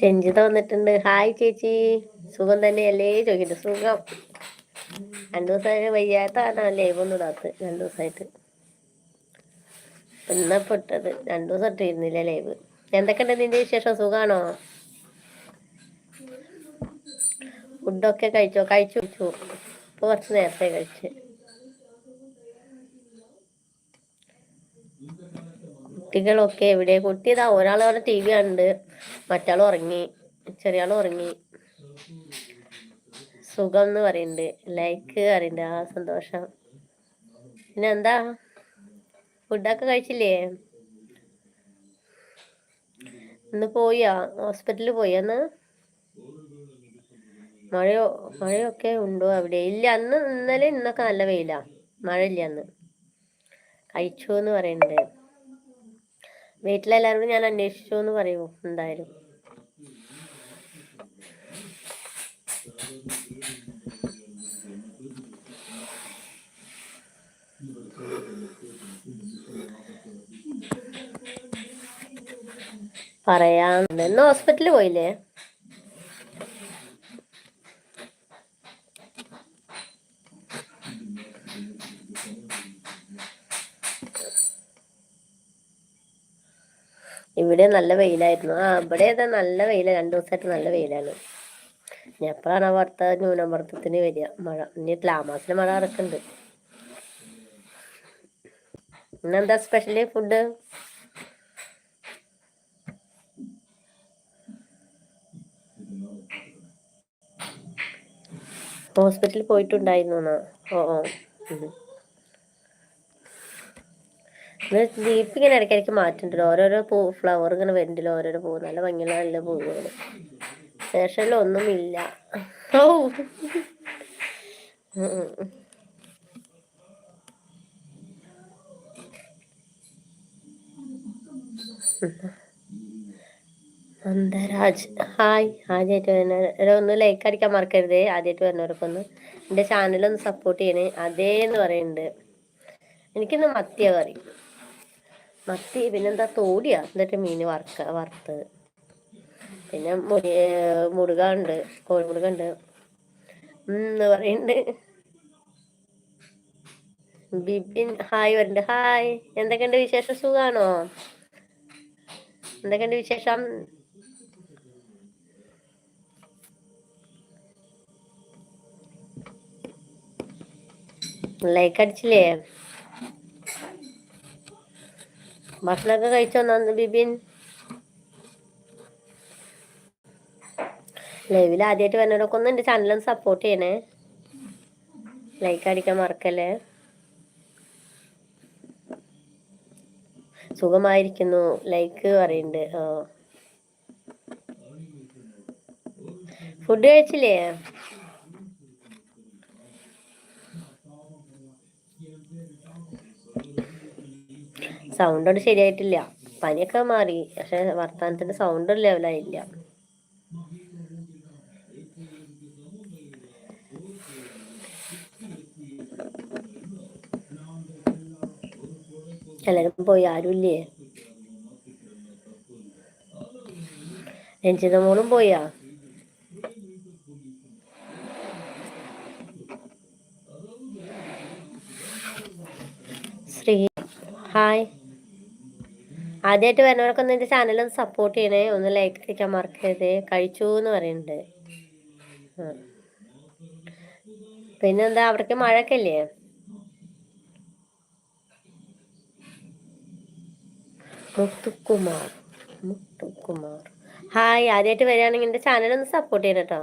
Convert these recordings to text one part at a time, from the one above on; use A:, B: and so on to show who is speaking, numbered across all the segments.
A: രഞ്ജിത വന്നിട്ടുണ്ട് ഹായ് ചേച്ചി സുഖം തന്നെയല്ലേ ചോദിക്കട്ടെ? സുഖം. രണ്ടു ദിവസമായിട്ട് വയ്യാത്തതാണ് ലൈവ് ഒന്നും ഇടാത്ത രണ്ടു ദിവസമായിട്ട്. പിന്നെ പൊട്ടത്. രണ്ടു ദിവസം ഇട്ടിരുന്നില്ല ലൈവ്. എന്തൊക്കെയുണ്ട് നിന്റെ വിശേഷം? സുഖമാണോ ഫുഡൊക്കെ കഴിച്ചോ? കഴിച്ചു കഴിച്ചു. ഇപ്പൊ കുറച്ച് നേരത്തെ കഴിച്ച്. കുട്ടികളൊക്കെ എവിടെ? കുട്ടി ഇതാ ഒരാൾ ടി വി ഉണ്ട് മറ്റാൾ ഉറങ്ങി ചെറിയ ആൾ ഉറങ്ങി. സുഖം എന്ന് പറയുന്നുണ്ട് ലൈക്ക് പറയുന്നുണ്ട് ആ സന്തോഷം. പിന്നെ എന്താ ഫുഡൊക്കെ കഴിച്ചില്ലേ? ഇന്ന് പോയാ? ഹോസ്പിറ്റലിൽ പോയാന്ന് മഴയോ മഴയൊക്കെ ഉണ്ടോ അവിടെ? ഇല്ല അന്ന് ഇന്നലെ ഇന്നൊക്കെ നല്ല വെയിലാ. ഇല്ല അന്ന്. കഴിച്ചു എന്ന് പറയുന്നുണ്ട് വീട്ടിലെല്ലാവരോടും ഞാൻ അന്വേഷിച്ചു എന്ന് പറയുമോ എന്തായാലും. പറയാൻ ഇന്ന് ഹോസ്പിറ്റലിൽ പോയില്ലേ? ഇവിടെ നല്ല വെയിലായിരുന്നു. ആ ഇവിടെ ഏതാ നല്ല വെയില? രണ്ടു ദിവസമായിട്ട് നല്ല വെയിലാണ്. ഇനി എപ്പോഴാണ് ആ വാർത്ത ന്യൂനമർദ്ദത്തിന് വരിക. മഴ ഇനി ലാമാസിലെ മഴ ഇറക്കുന്നുണ്ട് ഇന്നെന്താ സ്പെഷ്യലി ഫുഡ് ഹോസ്പിറ്റലിൽ പോയിട്ടുണ്ടായിരുന്നു ഓ ഓ. ദീപ് ഇങ്ങനെ ഇടയ്ക്കിടയ്ക്ക് മാറ്റുന്നുണ്ടല്ലോ ഓരോരോ പൂ ഫ്ലവർ ഇങ്ങനെ വരുന്നുണ്ടല്ലോ ഓരോരോ പൂ. നല്ല ഭംഗിയുള്ള നല്ല പൂവുകൾ ഒന്നുമില്ല. ഓ. നന്ദരാജ് ഹായ് ആദ്യമായിട്ട് വരുന്ന ഒന്ന് ലൈക്ക് അടിക്കാൻ മറക്കരുത്. ആദ്യമായിട്ട് വരുന്നവർക്കൊന്ന് എന്റെ ചാനലൊന്ന് സപ്പോർട്ട് ചെയ്യണേ. അതേന്ന് പറയുന്നുണ്ട് എനിക്കിന്ന് മത്തിയ കറി. മത്തി പിന്നെന്താ തോടിയാ? എന്നിട്ട് മീൻ വറുക്ക വറുത്തത്. പിന്നെ മുടുക ഉണ്ട് കോഴിമുടുക ഉണ്ട് എന്ന് പറയുന്നുണ്ട് ബിബിൻ ഹായ് വരുന്നുണ്ട് ഹായ്. എന്തൊക്കെയുണ്ട് വിശേഷം? സുഖാണോ? എന്തൊക്കെയുണ്ട് വിശേഷം? ലൈക്ക് അടിച്ചില്ലേ? ഭക്ഷണമൊക്കെ കഴിച്ചോ നന്ദി ബിബിൻ? ലൈവിൽ ആദ്യമായിട്ട് വരുന്നവരൊക്കെ ഒന്ന് എന്റെ ചാനലൊന്ന് സപ്പോർട്ട് ചെയ്യണേ. ലൈക്ക് അടിക്കാൻ മറക്കല്ലേ? സുഖമായിരിക്കുന്നു ലൈക്ക് പറയുന്നുണ്ട്. ഓ ഫുഡ് കഴിച്ചില്ലേ? സൗണ്ട് കൊണ്ട് ശരിയായിട്ടില്ല. പനിയൊക്കെ മാറി. പക്ഷെ വർത്തമാനത്തിന്റെ സൗണ്ട് ലെവലായില്ല എല്ലാരും പോയി. ആരുമില്ലേ രഞ്ജിത മോളും പോയാ? ശ്രീ ഹായ്. ആദ്യമായിട്ട് എന്റെ ചാനൽ ഒന്ന് സപ്പോർട്ട് ചെയ്യണേ ഒന്ന് ലൈക്ക് അടിക്കാൻ മറക്കരുത്. കഴിച്ചു എന്ന് പറയുന്നുണ്ട് പിന്നെന്താ അവിടേക്ക് മഴയൊക്കെ അല്ലേ മുത്തുക്കുമാർ മുത്തുക്കുമാർ. ഹായ് ആദ്യമായിട്ട് വരികയാണെങ്കിൽ എന്റെ ചാനൽ ഒന്ന് സപ്പോർട്ട് ചെയ്യണം കേട്ടോ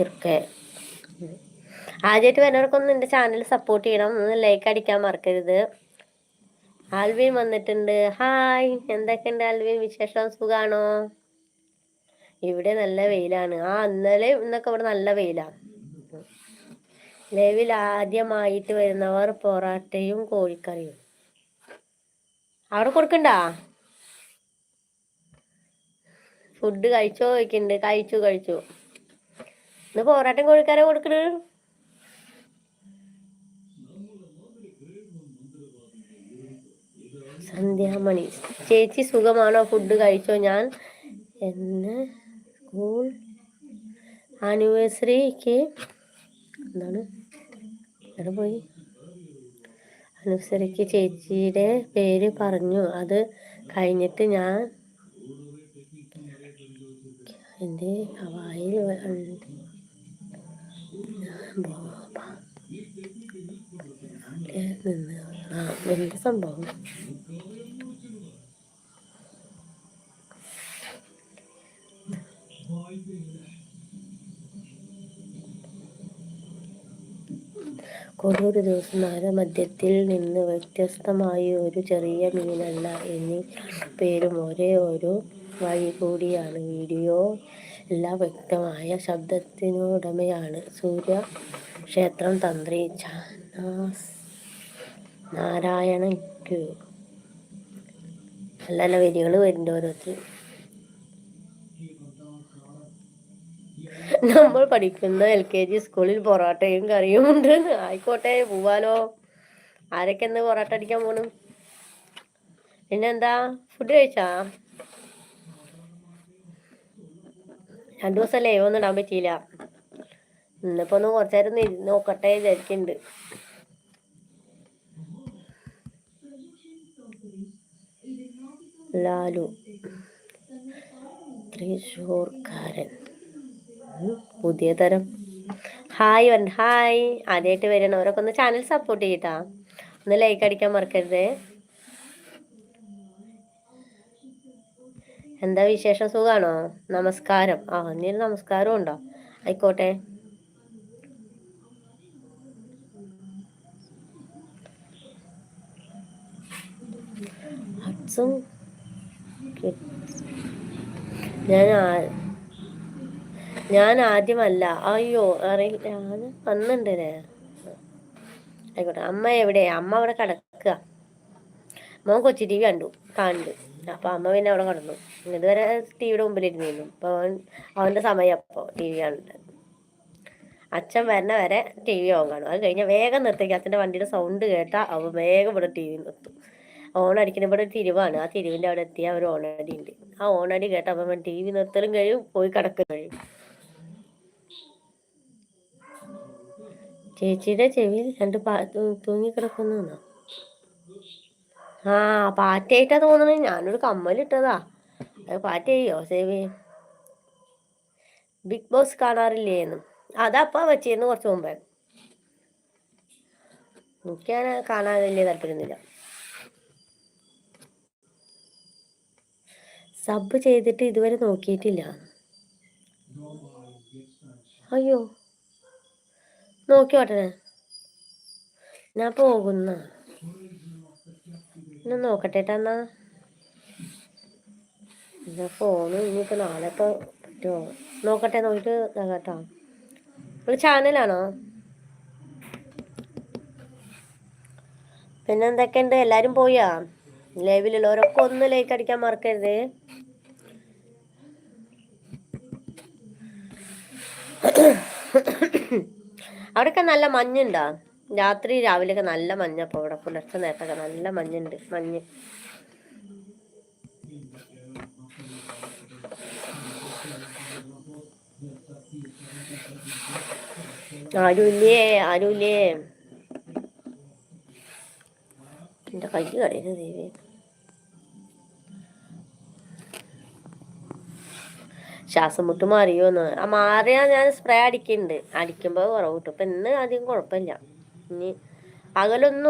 A: ഇരിക്കേ. ആദ്യമായിട്ട് വരുന്നവർക്കൊന്നും എന്റെ ചാനൽ സപ്പോർട്ട് ചെയ്യണം ഒന്ന് ലൈക്ക് അടിക്കാൻ മറക്കരുത്. ആൽവിൻ വന്നിട്ടുണ്ട്. ഹായ് എന്തൊക്കെയുണ്ട് ആൽവിൻ വിശേഷം? സുഖാണോ? ഇവിടെ നല്ല വെയിലാണ്. ആ ഇന്നലെ ഇന്നൊക്കെ ഇവിടെ നല്ല വെയിലാണ് ലൈവിൽ ആദ്യമായിട്ട് വരുന്നവർ പൊറാട്ടയും കോഴിക്കറിയും. അവിടെ കൊടുക്കണ്ട? ഫുഡ് കഴിച്ചോ ചോദിക്കുന്നുണ്ട് കഴിച്ചു കഴിച്ചു. ഇന്ന് പൊറാട്ടയും കോഴിക്കറിയും കൊടുക്കണേ? സന്ധ്യാമണി ചേച്ചി സുഖമാണോ? ഫുഡ് കഴിച്ചോ? ഞാൻ എന്നെ സ്കൂൾ ആനിവേഴ്സറിക്ക് എന്താണ്? എവിടെ പോയി? ആനിവേഴ്സറിക്ക് ചേച്ചിയുടെ പേര് പറഞ്ഞു. അത് കഴിഞ്ഞിട്ട് ഞാൻ എന്റെ ഹവായിൽ എന്ത് സംഭവം? കൊടൂരു ദിവസം മധ്യത്തിൽ നിന്ന് വ്യത്യസ്തമായ ഒരു ചെറിയ മീനല്ല എന്നീ പേരും ഒരേ ഒരു വഴി കൂടിയാണ്. വീഡിയോ എല്ലാ വ്യക്തമായ ശബ്ദത്തിനുടമയാണ്. സൂര്യ ക്ഷേത്രം തന്ത്രി നാരായണ ക്യൂ. നല്ല നല്ല വരികൾ വരുന്നുണ്ട് ഓരോരുത്തർ നമ്മൾ പഠിക്കുന്ന എൽ കെ ജി സ്കൂളിൽ പൊറോട്ടയും കറിയും ഉണ്ട്. ആയിക്കോട്ടെ പോവാലോ. ആരൊക്കെ എന്ന് പൊറോട്ട അടിക്കാൻ പോണു? പിന്നെന്താ? ഫുഡ് കഴിച്ചാ? രണ്ടു ദിവസം ലൈവ് ഒന്നും ഇടാൻ പറ്റിയില്ല. ഇന്നിപ്പോ ഒന്ന് കുറച്ചേരം നോക്കട്ടെ വിചാരിക്കുന്നുണ്ട് ലാലു തൃശൂർക്കാരൻ പുതിയ തരം ഹായ് വൺ ഹായ് ആദ്യമായിട്ട് വരണവരൊക്കെ ഒന്ന് ചാനൽ സപ്പോർട്ട് ചെയ്താ ഒന്ന് ലൈക്ക് അടിക്കാൻ മറക്കരുത്. എന്താ വിശേഷം? സുഖാണോ? നമസ്കാരം. ആ ഇനി നമസ്കാരം ഉണ്ടോ? ആയിക്കോട്ടെ. ഞാൻ ഞാൻ ആദ്യമല്ല അയ്യോ അറിയില്ല. വന്നിണ്ടല്ലേ? ആയിക്കോട്ടെ. അമ്മ എവിടെ? അമ്മ അവിടെ കിടക്കുക. മോൻ കൊച്ചി ടി വി കണ്ടു. കണ്ടു. അപ്പൊ അമ്മ പിന്നെ അവിടെ കടന്നു. ഇതുവരെ ടിവിയുടെ മുമ്പിലിരുന്നിരുന്നു. അപ്പൊ അവൻ അവന്റെ സമയം അപ്പോ ടി വി കാണുന്നുണ്ട് അച്ഛൻ വരണ വരെ ടി വി ഓൺ കാണും. അത് കഴിഞ്ഞാൽ വേഗം നിർത്തേക്ക്. അച്ഛന്റെ വണ്ടിയുടെ സൗണ്ട് കേട്ടാൽ അവ വേഗം ഇവിടെ ടി വി നിർത്തും. ഓൺ അടിക്കുന്ന ഇവിടെ തിരിവാണ്. ആ തിരിവിന്റെ അവിടെ എത്തിയ ഒരു ഓണടി ഉണ്ട്. ആ ഓണടി കേട്ടാൽ അപ്പം ടി വി നിർത്തലും കഴിയും പോയി കിടക്കലും കഴിയും. ചേച്ചിയുടെ ചെവിയിൽ രണ്ട് പാ തൂങ്ങിക്കിടക്കുന്നു ആ പാറ്റയായിട്ടാ തോന്നണേ. ഞാനൊരു കമ്മലിട്ടതാ. അത് പാറ്റയോ സേവി ബിഗ് ബോസ് കാണാറില്ലേന്ന്. അതപ്പാ വെച്ചിരുന്നു കുറച്ച് മുമ്പേ. എനിക്ക് ഞാൻ കാണാൻ വലിയ താല്പര്യമൊന്നുമില്ല സബ് ചെയ്തിട്ട് ഇതുവരെ നോക്കിയിട്ടില്ല. അയ്യോ. നോക്കിയോട്ടെ ഞാൻ പോകുന്ന. ഞാൻ നോക്കട്ടെ എന്നാ. എന്നാ ഫോണ് ഇനിയിപ്പോൾ നാളെ ഇപ്പോൾ പറ്റുമോ നോക്കട്ടെ നോക്കിയിട്ട് കേട്ടോ. ഒരു ചാനലാണോ പിന്നെ എന്തൊക്കെയുണ്ട്? എല്ലാവരും പോയാ? ലൈവിലുള്ളവരൊക്കെ ഒന്ന് ലൈക്ക് അടിക്കാൻ മറക്കരുത്. അവിടെയൊക്കെ നല്ല മഞ്ഞുണ്ടോ. രാത്രി രാവിലെയൊക്കെ നല്ല മഞ്ഞപ്പോൾ അവിടെ. പുലർച്ചെ നേരത്തൊക്കെ നല്ല മഞ്ഞുണ്ട്. മഞ്ഞ്. ആരുല്ലേ ആരുല്ലേ എന്റെ കൈ കടയുന്നു ദേവി ശ്വാസം മുട്ട് മാറിയോന്ന്. ആ മാറിയാൽ ഞാൻ സ്പ്രേ അടിക്കുന്നുണ്ട് അടിക്കുമ്പോൾ കുറവ് കിട്ടും. ഇപ്പം ഇന്ന് അധികം കുഴപ്പമില്ല. ഇനി പകലൊന്നും